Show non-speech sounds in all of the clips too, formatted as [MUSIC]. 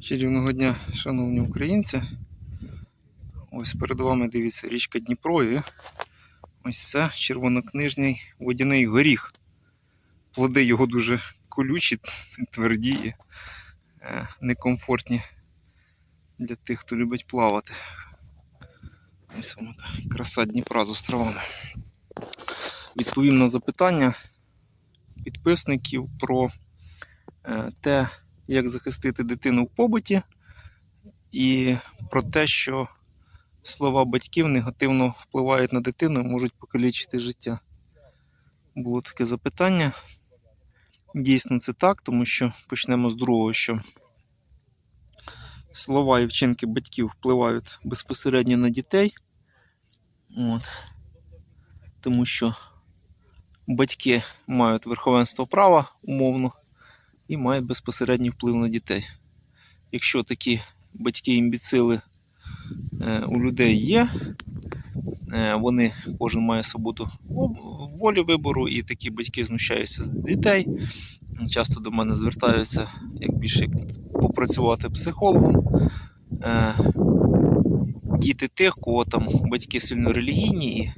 Чарівного дня, шановні українці. Ось перед вами дивіться річка Дніпро і ось це червонокнижний водяний горіх. Плоди його дуже колючі, тверді е, некомфортні для тих, хто любить плавати. Ось вона краса Дніпра з островами. Відповім на запитання підписників про е, те, як захистити дитину в побуті, і про те, що слова батьків негативно впливають на дитину і можуть покалічити життя. Було таке запитання. Дійсно, це так, тому що почнемо з другого, що слова і вчинки батьків впливають безпосередньо на дітей. От. Тому що батьки мають верховенство права умовно і мають безпосередній вплив на дітей. Якщо такі батьки-імбіцили е, у людей є, е, вони кожен має свободу волі вибору, і такі батьки знущаються з дітей. Часто до мене звертаються як більше як попрацювати психологом. Е, Діти тих, кого там батьки сильно релігійні і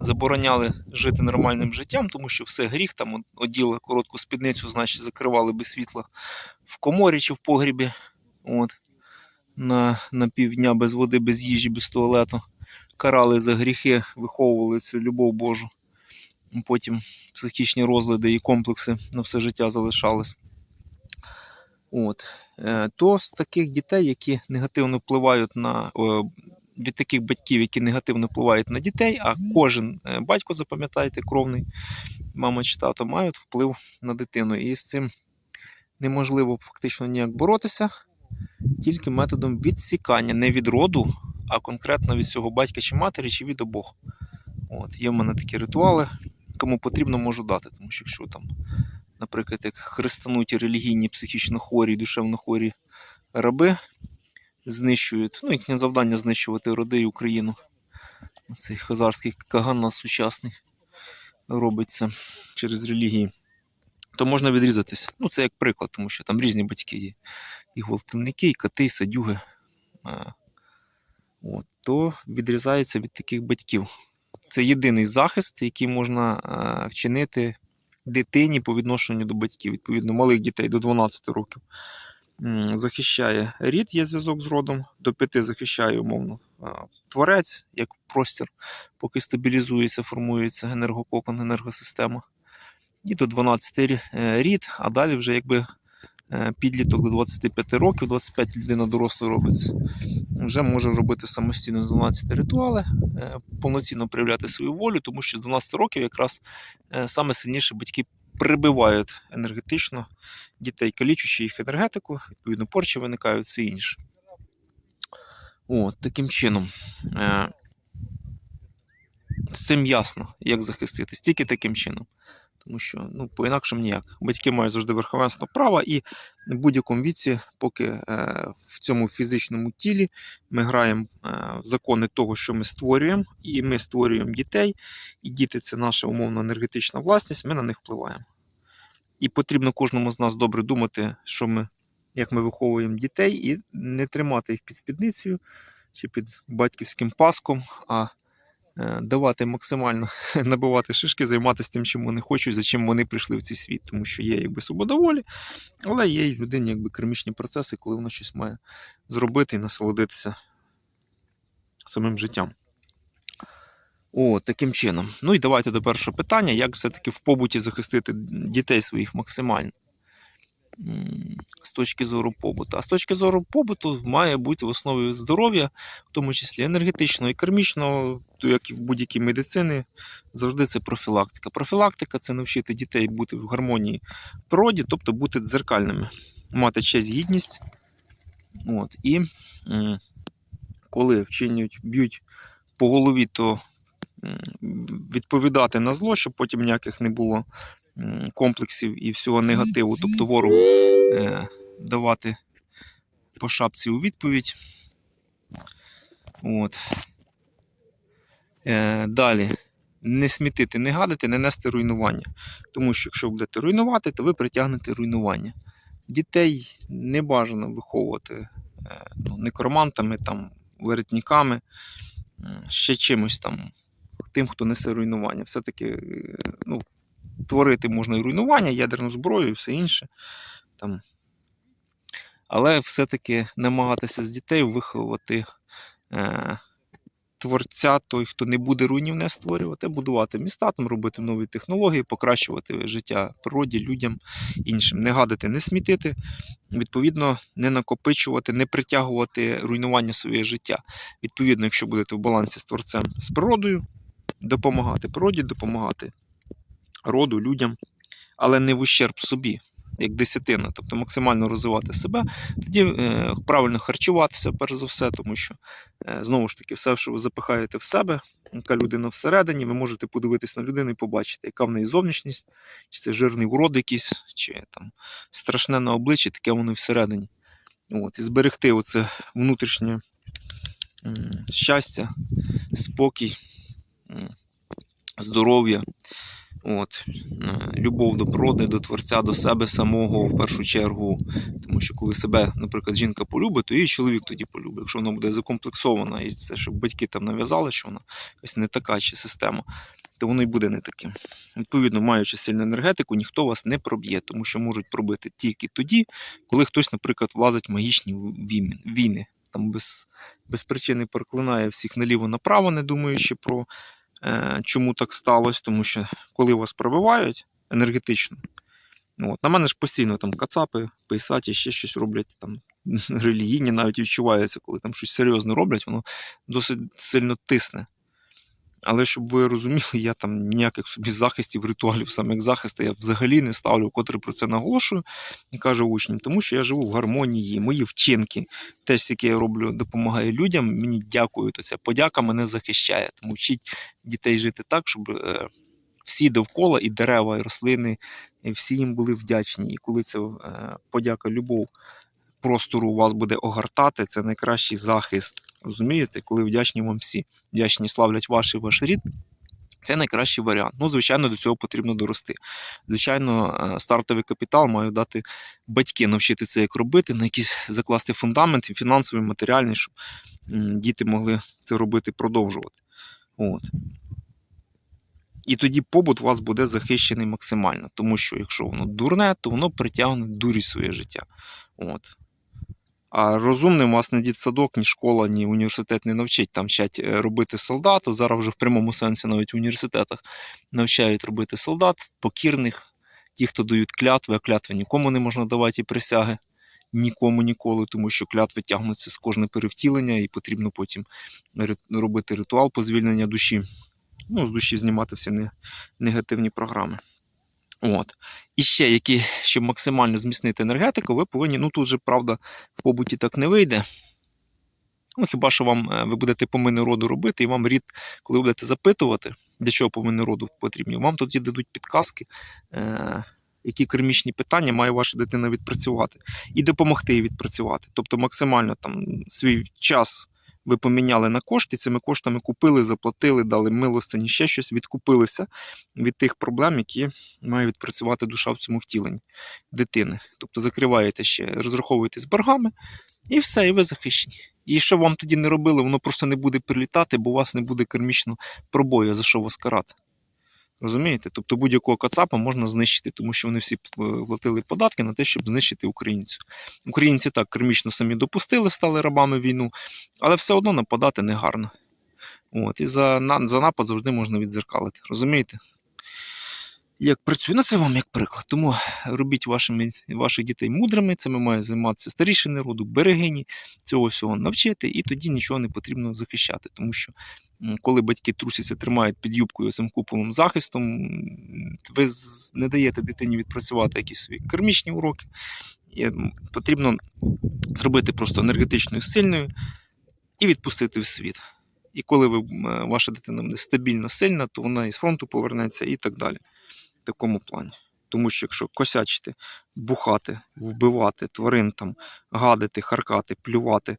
забороняли жити нормальним життям, тому що все гріх, там оділи коротку спідницю, значить закривали без світла в коморі чи в погрібі. От, на, на півдня без води, без їжі, без туалету. Карали за гріхи, виховували цю любов Божу. Потім психічні розлади і комплекси на все життя залишались. От. Е, То з таких дітей, які негативно впливають на о, від таких батьків, які негативно впливають на дітей, а кожен е, батько, запам'ятайте, кровний, мама чи тато, мають вплив на дитину. І з цим неможливо фактично ніяк боротися, тільки методом відсікання, не від роду, а конкретно від цього батька чи матері, чи від обох. От, є в мене такі ритуали, кому потрібно, можу дати, тому що якщо там, наприклад, як хрестануті релігійні, психічно хворі, душевно хворі раби знищують, ну їхнє завдання знищувати роди і Україну. Цей хазарський каган нас сучасний робиться через релігії. То можна відрізатись. Ну, це як приклад, тому що там різні батьки є. І гвалтівники, і коти, і садюги. От, то відрізається від таких батьків. Це єдиний захист, який можна вчинити дитині по відношенню до батьків, відповідно, малих дітей до 12 років. Захищає рід, є зв'язок з родом, до 5 захищає, умовно, творець, як простір, поки стабілізується, формується енергококон, енергосистема. І до 12 е, рід, а далі вже якби е, підліток до 25 років, 25 людина доросла робиться, вже може робити самостійно з 12 ритуали, е, повноцінно проявляти свою волю, тому що з 12 років якраз саме сильніше батьки прибивають енергетично дітей, калічучи їх енергетику, відповідно, порчі виникають, все інше. От, таким чином. Е, з цим ясно, як захиститись, тільки таким чином. Тому що ну, по-інакшому ніяк. Батьки мають завжди верховенство права, і в будь-якому віці, поки е, в цьому фізичному тілі ми граємо е, в закони того, що ми створюємо, і ми створюємо дітей, і діти це наша умовно енергетична власність, ми на них впливаємо. І потрібно кожному з нас добре думати, що ми, як ми виховуємо дітей, і не тримати їх під спідницею чи під батьківським паском, а е, давати максимально [LAUGHS] набивати шишки, займатися тим, чим вони хочуть, за чим вони прийшли в цей світ. Тому що є якби свобода волі, але є і людині якби кермічні процеси, коли вона щось має зробити і насолодитися самим життям. О, таким чином. Ну і давайте до першого питання: як все-таки в побуті захистити дітей своїх максимально з точки зору побуту. А з точки зору побуту має бути в основі здоров'я, в тому числі енергетичного і кармічного, то як і в будь-якій медицині, завжди це профілактика. Профілактика це навчити дітей бути в гармонії в природі, тобто бути дзеркальними, мати честь, гідність. От, і коли вчинюють, б'ють по голові, то відповідати на зло, щоб потім ніяких не було комплексів і всього негативу, тобто ворогу е, давати по шапці у відповідь. От. Е, далі. Не смітити, не гадити, не нести руйнування. Тому що якщо будете руйнувати, то ви притягнете руйнування. дітей не бажано виховувати е, ну, некромантами, там, веретниками, ще чимось там, тим, хто несе руйнування. Все-таки е, ну, творити можна і руйнування, ядерну зброю і все інше. Там. Але все-таки намагатися з дітей виховати е, творця, той, хто не буде руйнівне створювати, будувати міста, там, робити нові технології, покращувати життя природі, людям іншим. Не гадити, не смітити, відповідно, не накопичувати, не притягувати руйнування своє життя. Відповідно, якщо будете в балансі з творцем з природою, допомагати природі, допомагати роду, людям, але не в ущерб собі, як десятина, тобто максимально розвивати себе, тоді е, правильно харчуватися, перш за все, тому що е, знову ж таки, все, що ви запихаєте в себе, яка людина всередині, ви можете подивитись на людину і побачити, яка в неї зовнішність, чи це жирний урод якийсь, чи там страшне на обличчі, таке воно всередині. От, і зберегти оце внутрішнє щастя, спокій, здоров'я. От, е, любов до природи, до творця, до себе самого в першу чергу. Тому що коли себе, наприклад, жінка полюбить, то її чоловік тоді полюбить. Якщо вона буде закомплексована, і це, щоб батьки там нав'язали, що вона якась не така чи система, то воно й буде не таким. Відповідно, маючи сильну енергетику, ніхто вас не проб'є, тому що можуть пробити тільки тоді, коли хтось, наприклад, влазить в магічні війни. Там без, без причини проклинає всіх наліво-направо, не думаючи про чому так сталося, тому що коли вас пробивають енергетично, от, на мене ж постійно там кацапи, писаті, ще щось роблять там. [LAUGHS] Релігійні навіть відчуваються, коли там щось серйозно роблять, воно досить сильно тисне. Але щоб ви розуміли, я там ніяких собі захистів, ритуалів, саме як захисти, я взагалі не ставлю, вкотре про це наголошую і кажу учням, тому що я живу в гармонії, мої вчинки, теж які я роблю, допомагає людям. Мені дякують. Оця подяка мене захищає. Тому вчіть дітей жити так, щоб е, всі довкола, і дерева, і рослини, і всі їм були вдячні. І коли ця е, подяка, любов простору у вас буде огортати, це найкращий захист. Розумієте, коли вдячні вам всі, вдячні славлять ваш і ваш рід. Це найкращий варіант. Ну, звичайно, до цього потрібно дорости. Звичайно, е, стартовий капітал мають дати батьки, навчити це як робити, на якийсь закласти фундамент і фінансовий, матеріальний, щоб діти могли це робити, продовжувати. От. І тоді побут у вас буде захищений максимально, тому що якщо воно дурне, то воно притягне дурість своє життя. От. А розумним вас не дітсадок, ні школа, ні університет не навчить там вчать е, робити солдату. Зараз вже в прямому сенсі навіть в університетах навчають робити солдат, покірних, ті, хто дають клятви, а клятви нікому не можна давати і присяги. Нікому ніколи, тому що клятви тягнуться з кожне перевтілення, і потрібно потім робити ритуал по звільнення душі. Ну, з душі знімати всі не- негативні програми. От. І ще, які, щоб максимально зміцнити енергетику, ви повинні, ну тут же, правда, в побуті так не вийде. Ну, хіба що вам е, ви будете помини роду робити, і вам рід, коли будете запитувати, для чого помини роду потрібні, вам тоді дадуть підказки, е, які кермічні питання має ваша дитина відпрацювати, і допомогти їй відпрацювати. Тобто максимально там свій час ви поміняли на кошти, цими коштами купили, заплатили, дали милостині, ще щось, відкупилися від тих проблем, які має відпрацювати душа в цьому втіленні дитини. Тобто закриваєте ще, розраховуєте з боргами, і все, і ви захищені. І що вам тоді не робили, воно просто не буде прилітати, бо у вас не буде кермічного пробою, за що вас карати. Розумієте? Тобто будь-якого кацапа можна знищити, тому що вони всі е, платили податки на те, щоб знищити українцю. Українці так кермічно самі допустили, стали рабами війну, але все одно нападати не гарно. От, і за, на, за напад завжди можна відзеркалити. Розумієте? Як працює, ну це вам як приклад. Тому робіть вашими, ваших дітей мудрими, цими має займатися старішини роду, берегині, цього всього навчити, і тоді нічого не потрібно захищати. Тому що коли батьки трусяться, тримають під юбкою цим куполом захистом, ви не даєте дитині відпрацювати якісь свої кермічні уроки. І, потрібно зробити просто енергетичною сильною і відпустити в світ. І коли ви, е, ваша дитина буде стабільна, сильна, то вона із фронту повернеться і так далі. В такому плані. Тому що якщо косячити, бухати, вбивати тварин, там, гадити, харкати, плювати,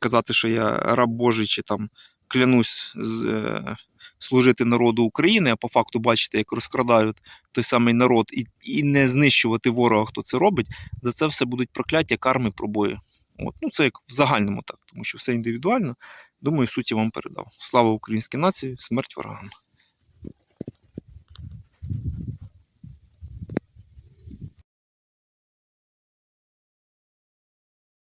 казати, що я раб Божий чи там клянусь е, служити народу України, а по факту бачите, як розкрадають той самий народ, і, і не знищувати ворога, хто це робить, за це все будуть прокляття, карми, пробої. От. Ну, це як в загальному так, тому що все індивідуально. Думаю, суті вам передав. Слава українській нації, смерть ворогам.